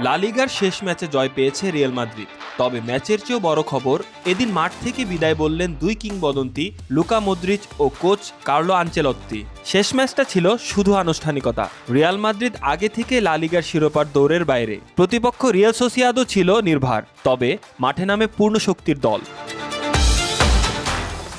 লা লিগার শেষ ম্যাচে জয় পেয়েছে রিয়াল মাদ্রিদ। তবে ম্যাচের চেয়েও বড় খবর, এদিন মাঠ থেকে বিদায় বললেন দুই কিংবদন্তি, লুকা মদ্রিচ ও কোচ কার্লো আঞ্চেলত্তি শেষ ম্যাচটা ছিল শুধু আনুষ্ঠানিকতা। রিয়াল মাদ্রিদ আগে থেকে লালিগার শিরোপার দৌড়ের বাইরে। প্রতিপক্ষ রিয়াল সোসিয়াদও ছিল নির্ভার। তবে মাঠে নামে পূর্ণ শক্তির দল।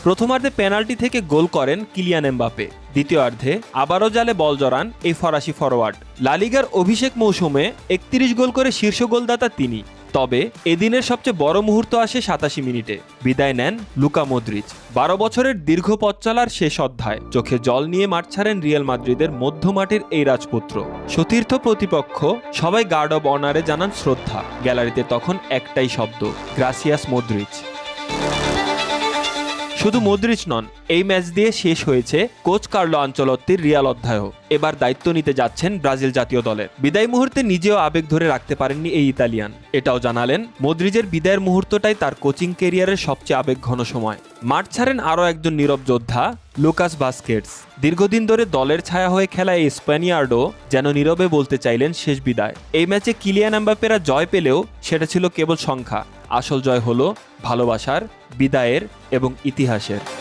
প্রথমার্ধে পেনাল্টি থেকে গোল করেন কিলিয়ান এমবাপে দ্বিতীয়ার্ধে আবারও জালে বল জড়ান এই ফরাসি ফরোয়ার্ড। লালিগার অভিষেক মৌসুমে একত্রিশ গোল করে শীর্ষ গোলদাতা তিনি। তবে এদিনের সবচেয়ে বড় মুহূর্ত আসে সাতাশি মিনিটে। বিদায় নেন লুকা মদ্রিচ বারো বছরের দীর্ঘ পথ চলার শেষ অধ্যায়। চোখে জল নিয়ে মাঠ ছাড়েন রিয়াল মাদ্রিদের মধ্যমাঠের এই রাজপুত্র। সতীর্থ প্রতিপক্ষ, সবাই গার্ড অব অনারে জানান শ্রদ্ধা। গ্যালারিতে তখন একটাই শব্দ, গ্রাসিয়াস মদ্রিচ শুধু মদ্রিচ নন এই ম্যাচ দিয়ে শেষ হয়েছে কোচ কার্লো আঞ্চলত্তির রিয়াল অধ্যায়ও। এবার দায়িত্ব নিতে যাচ্ছেন ব্রাজিল জাতীয় দলের বিদায় মুহূর্তে নিজেও আবেগ ধরে রাখতে পারেননি এই ইতালিয়ান। এটাও জানালেন, মদ্রিজের বিদায়ের মুহূর্তটাই তার কোচিং কেরিয়ারের সবচেয়ে আবেগঘন সময়। মাঠ ছাড়েন আরও একজন নীরব যোদ্ধা, লুকাস বাস্কেটস দীর্ঘদিন ধরে দলের ছায়া হয়ে খেলা এই স্প্যানিয়ার্ডও যেন নীরবে বলতে চাইলেন শেষ বিদায়। এই ম্যাচে কিলিয়ান এমবাপ্পেরা জয় পেলেও সেটা ছিল কেবল সংখ্যা। আসল জয় হলো ভালোবাসার, বিদায়ের এবং ইতিহাসের।